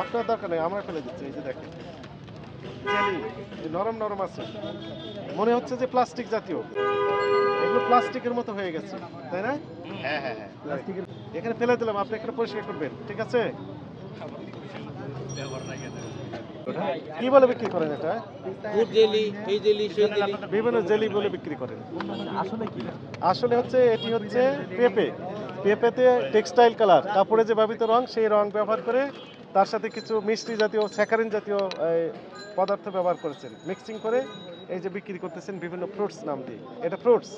আপনার দরকার নেই আমরা ফেলে দিচ্ছি এই যে দেখেন। জেলি এই নরম নরম আছে। মনে হচ্ছে যে প্লাস্টিক জাতীয়। এগুলো প্লাস্টিকের মতো হয়ে গেছে তাই না? হ্যাঁ হ্যাঁ হ্যাঁ। প্লাস্টিকের এখানে ফেলে দিলাম আপনি এখানে পরিষ্কার করবেন ঠিক আছে? কি বলে বিক্রি করেন এটা? ফুড জেলি এই জেলি সেই জেলি। বিভিন্ন জেলি বলে বিক্রি করেন। আসলে কি? আসলে হচ্ছে এটি হচ্ছে পেঁপে। পেঁপেতে টেক্সটাইল কালার কাপড়ে যে ব্যবহৃত রং সেই রং ব্যবহার করে তার সাথে কিছু মিষ্টি জাতীয় স্যাকারিন জাতীয় পদার্থ ব্যবহার করেছেন। মিক্সিং করে এই যে বিক্রি করতেছেন বিভিন্ন ফ্রুটস নাম দিয়ে। এটা ফ্রুটস?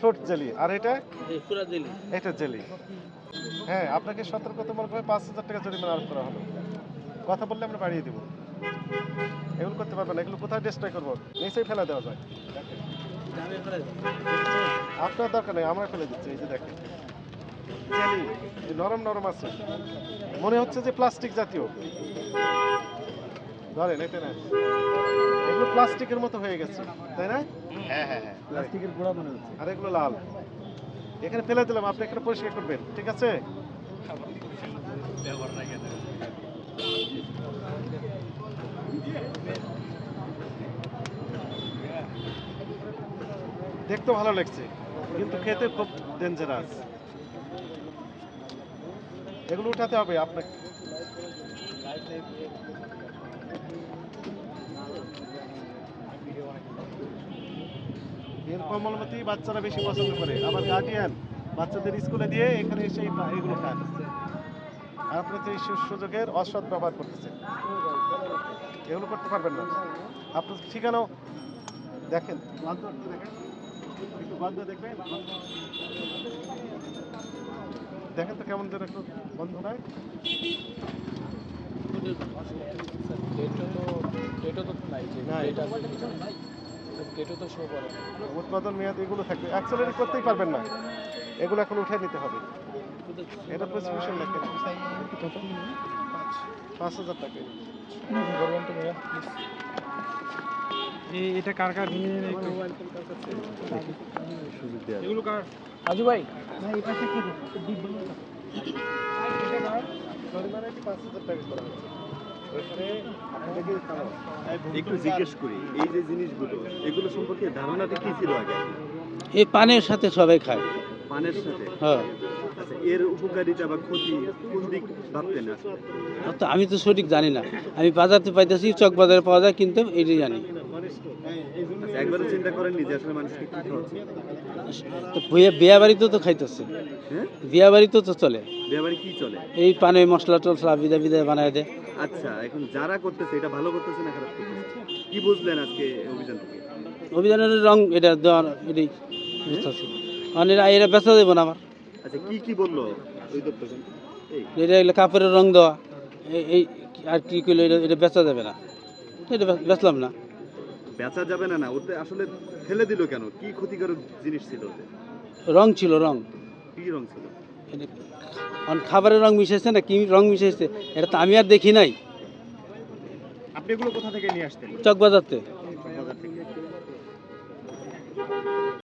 Fruit jelly. আর এটা? এটা জেলি। হ্যাঁ আপনাকে সতর্কতামূলকভাবে পাঁচ হাজার টাকা জরিমানা আরোপ করা হলো। কথা বললে আমরা বাড়িয়ে দেবো। এগুলো করতে পারবেন না। এগুলো কোথায় ডিস্ট্রয় করব? নিচেই ফেলে দেওয়া যায়। আপনার দরকার নেই আমরা ফেলে দিচ্ছি এই যে দেখেন। জেলি নরম নরম আছে। মনে হচ্ছে যে প্লাস্টিক জাতীয়। ধরেন এটা না এগুলো প্লাস্টিকের মতো হয়ে গেছে তাই না? হ্যাঁ হ্যাঁ হ্যাঁ। প্লাস্টিকের গুঁড়া মনে হচ্ছে। আর এগুলো লাল। এখানে ফেলে দিলাম আপনি এখানে পরিষ্কার করবেন ঠিক আছে? দেখতে ভালো লাগছে। কিন্তু খেতে খুব ডেঞ্জারাস এগুলো উঠাতে হবে আপনাকে। কমলমতি বাচ্চারা বেশি পছন্দ করে। আবার গার্ডিয়ান বাচ্চাদের স্কুলে দিয়ে এখানে এসে এগুলো খান আর আপনি তো এই সুযোগের অসৎ ব্যবহার করতেছেন। এগুলো করতে পারবেন না। আপনার ঠিকানাও দেখেন দেখেন। একটু বান্ধ দেখবেন দেখেন তো কেমন যেন একটু বন্ধ নয় ডেটও তো ডেটও তো নাই উৎপাদন মেয়াদ এগুলো থাকবে। অ্যাক্সেলারি করতেই পারবেন না। এগুলো এখন উঠে নিতে হবে। এটা প্রেসক্রিপশন লেখেন পাঁচ হাজার টাকা। এটা কার কার ভেঙে নিয়ে একটু এগুলো কার রাজু ভাই কি জিজ্ঞেস করি এই যে জিনিসগুলো এগুলো সম্পর্কে ধারণাটা কি ছিল আগে? এই পানের সাথে সবাই খায়। পানের সাথে? হ্যাঁ। এর উপকারিতা বা ক্ষতি কোন দিক ভাবতেন তো আমি তো সঠিক জানি না। আমি বাজারতে পাইতেছি চক বাজারে পাওয়া যায় কিন্তু এটাই জানি। আচ্ছা একবারও চিন্তা করেননি যে আসলে মানুষকে কি খাওয়াচ্ছে বিয়া বাড়িতেও তো খাইতেছে। হ্যাঁ? বিয়া বাড়িতেও তো চলে। কি চলে? এই পানে মশলা টসলা বিদা বিদা বানায় দেয়। আচ্ছা এখন যারা করতেছে এটা ভালো করতেছে না খারাপ করতেছে? কি বুঝলেন আজকে অভিযান থেকে? অভিযানের রং এটা দেওয়ার এটাই বুঝতেছি। মানে এরা বেচা দেবো না আমার আচ্ছা কি কি বলল? এটা কাপড়ের রং দেওয়া। এই আর কি করল এটা এটা বেচা যাবে না। এটা বেচলাম না। বেচা যাবে না না ওটা আসলে ফেলে দিল কেন? কি ক্ষতিকারক জিনিস ছিল রং ছিল রং। কি রং ছিল? খাবারের রং মিশেছে না কি রং মিশেছে এটা তো আমি আর দেখি নাই। আপনি কোথা থেকে নিয়ে আসতেন? চকবাজারতে